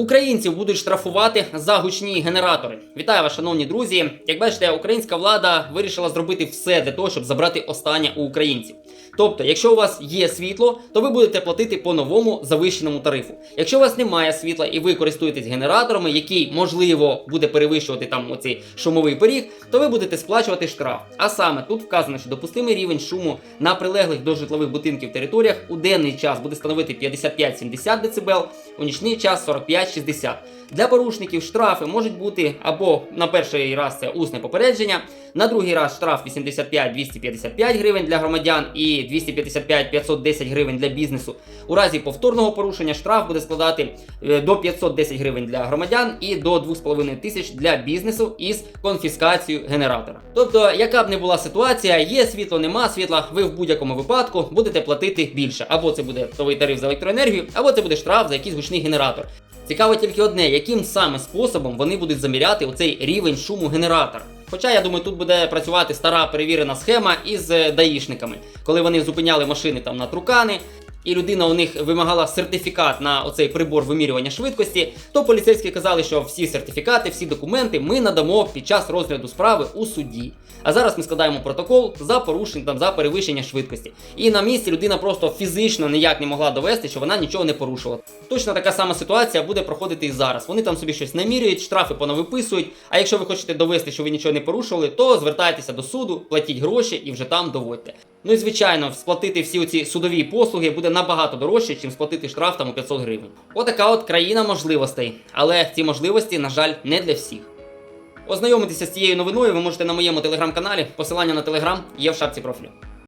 Українців будуть штрафувати за гучні генератори. Вітаю вас, шановні друзі. Як бачите, українська влада вирішила зробити все для того, щоб забрати останнє у українців. Тобто, якщо у вас є світло, то ви будете платити по новому завищеному тарифу. Якщо у вас немає світла і ви користуєтесь генераторами, який можливо буде перевищувати там оцей шумовий поріг, то ви будете сплачувати штраф. А саме тут вказано, що допустимий рівень шуму на прилеглих до житлових будинків територіях у денний час буде становити 55-70 дБ, у нічний час 45-60. Для порушників штрафи можуть бути або на перший раз це усне попередження, на другий раз штраф 85-255 гривень для громадян і 255-510 гривень для бізнесу. У разі повторного порушення штраф буде складати е, до 510 гривень для громадян і до 2,5 тисяч для бізнесу із конфіскацією генератора. Тобто, яка б не була ситуація, є світло, нема світла, ви в будь-якому випадку будете платити більше. Або це буде новий тариф за електроенергію, або це буде штраф за якийсь гучний генератор. Цікаво тільки одне, яким саме способом вони будуть заміряти оцей рівень шуму генератора. Хоча я думаю, тут буде працювати стара перевірена схема із е, даїшниками, коли вони зупиняли машини там на трукани. І людина у них вимагала сертифікат на оцей прибор вимірювання швидкості, то поліцейські казали, що всі сертифікати, всі документи ми надамо під час розгляду справи у суді. А зараз ми складаємо протокол за порушення там за перевищення швидкості. І на місці людина просто фізично ніяк не могла довести, що вона нічого не порушувала. Точно така сама ситуація буде проходити і зараз. Вони там собі щось намірюють, штрафи понавиписують. А якщо ви хочете довести, що ви нічого не порушували, то звертайтеся до суду, платіть гроші і вже там доводьте. Ну і звичайно, сплатити всі ці судові послуги буде набагато дорожче, ніж сплатити штраф там у 500 гривень. Отака от країна можливостей. Але ці можливості, на жаль, не для всіх. Ознайомитися з цією новиною ви можете на моєму телеграм-каналі. Посилання на телеграм є в шапці профілю.